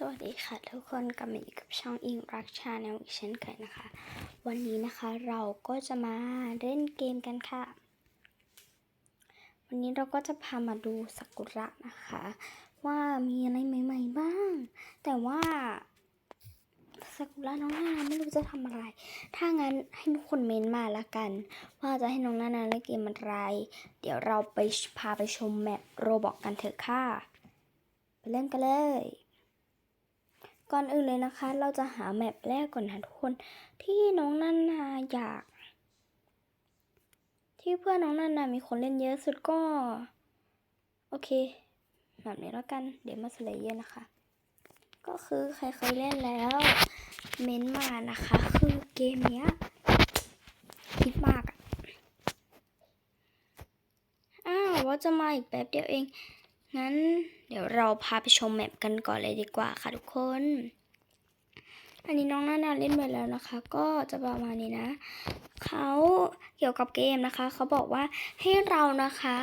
สวัสดีค่ะทุกคนกลับมาอยู่กับช่องอิงรักชาแนลอีกเช่นเคยนะคะ วันนี้นะคะเราก็จะมาเล่นเกมกันค่ะ วันนี้เราก็จะพามาดูสักุระนะคะ ว่ามีอะไรใหม่ ๆ บ้าง แต่ว่าสักุระน้องนานาไม่รู้จะทำอะไร ถ้างั้นให้ทุกคนเมนมาละกัน ว่าจะให้น้องนานาเล่นเกมอะไร เดี๋ยวเราไปพาไปชมแมปโรบอกกันเถอะค่ะ ไปเล่นกันเลย ก่อนอื่นเลยนะคะ เราจะหาแมปแรกก่อนนะทุกคนที่น้องนันนาอยาก ที่เพื่อนน้องนันนามีคนเล่นเยอะสุดก็ โอเคแบบนี้แล้วกันเดี๋ยวมาสเลเยอร์นะคะ ก็คือใครเคยเล่นแล้ว เม้นมานะคะ คือเกมเนี้ยคิดมากอะอ้าวว่าจะมาอีกแป๊บเดียวเอง งั้นเดี๋ยวเราพาไปชมแมปกันก่อนเลยดีกว่าค่ะทุกคน อันนี้น้องนานาเล่นไปแล้วนะคะ ก็จะประมาณนี้นะเขาเกี่ยวกับเกมนะคะ เขาบอกว่าให้เรานะคะ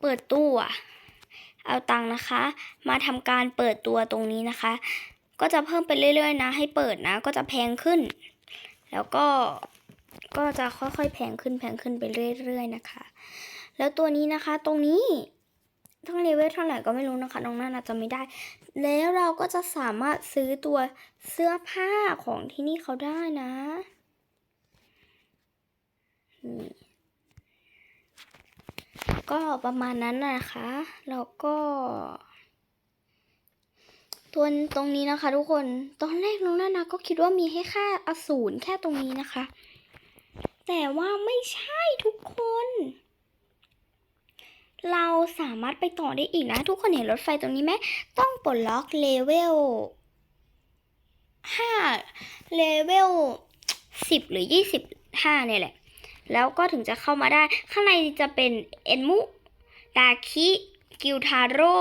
เปิดตู้อะเอาตังค์นะคะ มาทำการเปิดตัวตรงนี้นะคะ ก็จะเพิ่มไปเรื่อยๆนะ ให้เปิดนะ ก็จะแพงขึ้น แล้วก็ก็จะค่อยๆแพงขึ้นแพงขึ้นไปเรื่อย ๆ นะคะ แล้วตัวนี้นะคะตรงนี้ ทั้งเลเวลเท่าไหร่ก็ไม่รู้นะคะน้องน่าจะไม่ได้ แล้วเราก็จะสามารถซื้อตัวเสื้อผ้าของที่นี่เขาได้นะนี่ก็ประมาณนั้นนะคะ แล้วก็ตัวตรงนี้นะคะ ทุกคน ตอนแรกน้องนานาก็คิดว่ามีให้ค่าอสูรแค่ตรงนี้นะคะ แต่ว่าไม่ใช่ทุกคน เราสามารถไปต่อได้อีกนะ ทุกคนเห็นรถไฟตรงนี้ไหมต้องปลดล็อกเลเวลห้าเลเวลสิบหรือยี่สิบห้าเนี่ยแหละ แล้วก็ถึงจะเข้ามาได้ ข้างในจะเป็นเอ็นมุดาคิกิวทาโร่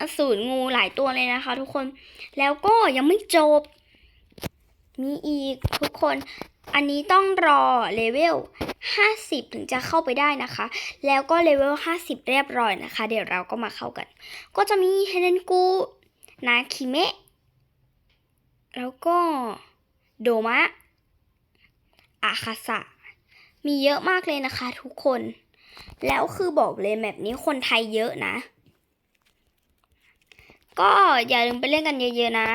อสูรงูหลายตัวเลยนะคะทุกคน แล้วก็ยังไม่จบ มีอีกทุกคน อันนี้ต้องรอเลเวล 50 ถึงจะเข้าไปได้นะคะ แล้วก็เลเวล 50 เรียบร้อยนะคะ เดี๋ยวเราก็มาเข้ากัน ก็จะมีเฮเนนกุนาคิเมะ แล้วก็โดมะ อาคาสะ มีเยอะมากเลยนะคะทุกคน แล้วคือบอกเลยแมปนี้คนไทยเยอะนะ ก็อย่าลืมไปเล่นกันเยอะๆนะ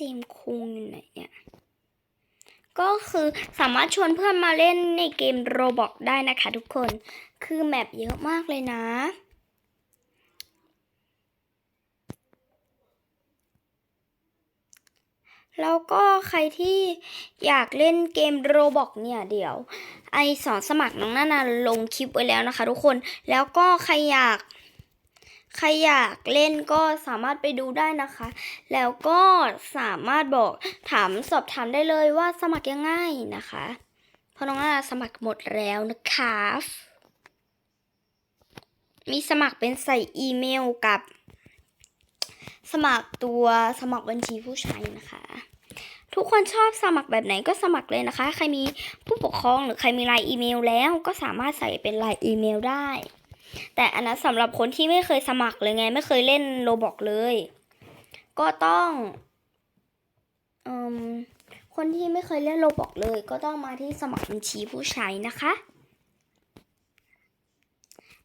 จมคุงอยู่ไหนเนี่ย ก็คือสามารถชวนเพื่อนมาเล่นในเกมโรบอกได้นะคะทุกคน คือแมปเยอะมากเลยนะแล้วก็ใครที่อยากเล่นเกมโรบอกเนี่ยเดี๋ยว ไอสอนสมัครน้องนานาลงคลิปไว้แล้วนะคะทุกคน แล้วก็ใครอยาก ใครอยากเล่นก็สามารถไปดูได้นะคะ แล้วก็สามารถบอกถามสอบถามได้เลยว่าสมัครยังไงนะคะเพราะน้องนานาสมัครหมดแล้วนะคะมีสมัครเป็นใส่อีเมลกับ สมัครตัวสมัครบัญชีผู้ใช้นะคะ ทุกคนชอบสมัครแบบไหนก็สมัครเลยนะคะ ใครมีผู้ปกครองหรือใครมีไลน์อีเมลแล้วก็สามารถใส่เป็นไลน์อีเมลได้ แต่อันนั้นสำหรับคนที่ไม่เคยสมัครเลยไง ไม่เคยเล่นโรบอกเลย ก็ต้องอคนที่ไม่เคยเล่นโรบอกเลย ก็ต้องมาที่สมัครบัญชีผู้ใช้นะคะ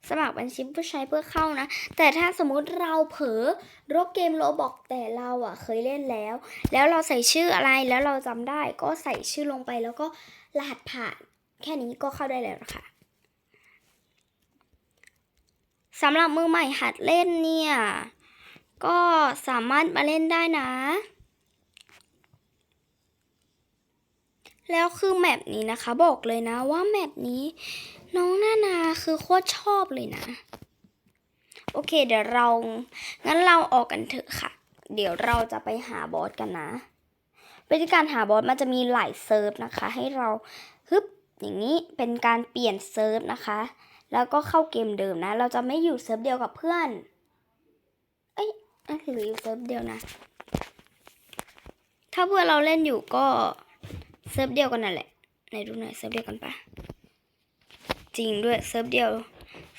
สมัครบัญชีผู้ใช้เพื่อเข้านะ แต่ถ้าสมมุติเราเผลอรบเกมโรบอกแต่เราอะเคยเล่นแล้ว แล้วเราใส่ชื่ออะไรแล้วเราจำได้ ก็ใส่ชื่อลงไปแล้วก็รหัสผ่านแค่นี้ก็เข้าได้แล้วนะคะ สำหรับมือใหม่หัดเล่นเนี่ย ก็สามารถมาเล่นได้นะ แล้วคือแมปนี้นะคะ บอกเลยนะว่าแมปนี้ น้องนานาคือโคตรชอบเลยนะ โอเคเดี๋ยวเรา งั้นเราออกกันเถอะค่ะ เดี๋ยวเราจะไปหาบอสกันนะวิธีการหาบอสมันจะมีหลายเซิร์ฟนะคะ ให้เราฮึบอย่างนี้เป็นการเปลี่ยนเซิร์ฟนะคะ แล้วก็เข้าเกมเดิมนะ เราจะไม่อยู่เซิร์ฟเดียวกับเพื่อน เอ้ยหรืออยู่เซิร์ฟเดียวนะ ถ้าเพื่อนเราเล่นอยู่ก็เซิร์ฟเดียวกันนั่นแหละไหนดูหน่อยเซิร์ฟเดียวกันปะจริงด้วยเซิร์ฟเดียว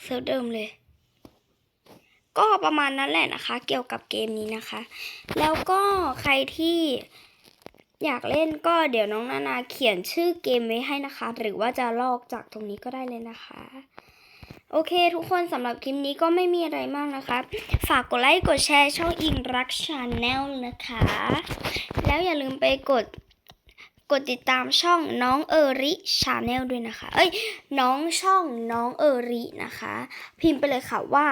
เซิร์ฟเดิมเลย ก็ประมาณนั้นแหละนะคะ เกี่ยวกับเกมนี้นะคะ แล้วก็ใครที่อยากเล่นก็เดี๋ยวน้องนานาเขียนชื่อเกมไว้ให้นะคะ หรือว่าจะลอกจากตรงนี้ก็ได้เลยนะคะ โอเคทุกคนสำหรับคลิปนี้ก็ไม่มีอะไรมากนะคะ ฝากกดไลค์กดแชร์ช่องอิงรักชาแนลนะคะ แล้วอย่าลืมไปกดกดติดตามช่องน้องเอริชาแนลด้วยนะคะ เอ้ย น้องช่องน้องเอรินะคะ พิมพ์ไปเลยค่ะว่า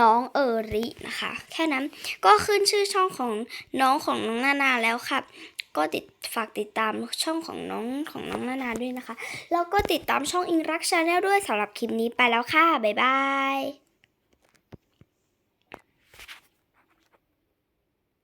น้องเออรินะคะ แค่นั้นก็ขึ้นชื่อช่องของน้องของน้องนานาแล้วค่ะ ก็ติดฝากติดตามช่องของน้องของน้องนานาด้วยนะคะ แล้วก็ติดตามช่องอิงรักชาแนลด้วยสำหรับคลิปนี้ไปแล้วค่ะ บ๊ายบาย